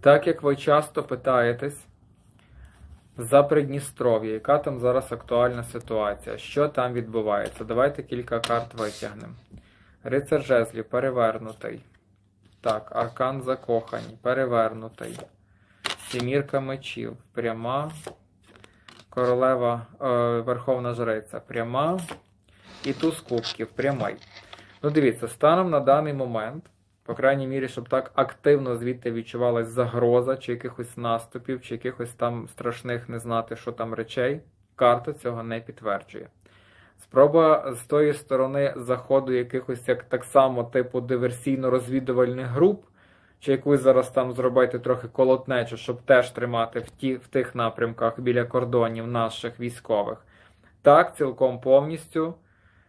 Так як ви часто питаєтесь за Придністров'я, яка там зараз актуальна ситуація, що там відбувається? Давайте кілька карт витягнемо. Рицар жезлів перевернутий. Так, аркан закохані, перевернутий. Сімірка мечів, пряма. Королева е, Верховна Жриця, пряма. І туз кубків, прямий. Ну, дивіться, станом на даний момент, по крайній мірі, щоб так активно звідти відчувалась загроза, чи якихось наступів, чи якихось там страшних не знати, що там речей, карта цього не підтверджує. Спроба з тої сторони заходу якихось як так само типу диверсійно-розвідувальних груп, чи якусь зараз там зробити трохи колотнечу, щоб теж тримати в, ті, в тих напрямках біля кордонів наших військових. Так, цілком повністю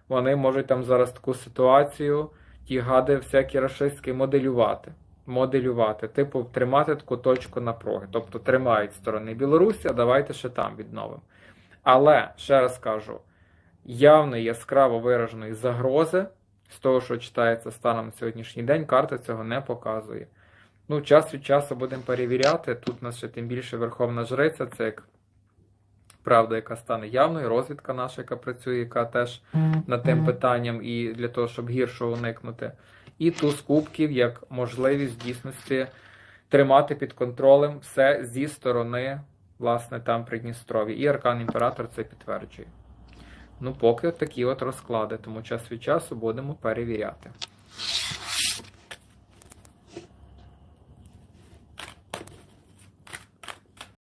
вони можуть там зараз таку ситуацію, ті гади всякі рашистські моделювати. Моделювати, типу, тримати таку точку напруги. Тобто тримають сторони Білорусі, а давайте ще там відновимо. Але, ще раз кажу, явної яскраво вираженої загрози з того, що читається станом на сьогоднішній день, карта цього не показує. Ну, час від часу будемо перевіряти. Тут у нас ще тим більше Верховна Жриця, це як правда, яка стане явною, розвідка наша, яка працює, яка теж над тим питанням, і для того, щоб гіршого уникнути. І туз кубків як можливість в дійсності тримати під контролем все зі сторони, власне, там Придністров'я. І Аркан Імператор це підтверджує. Ну, поки от такі от розклади, тому час від часу будемо перевіряти.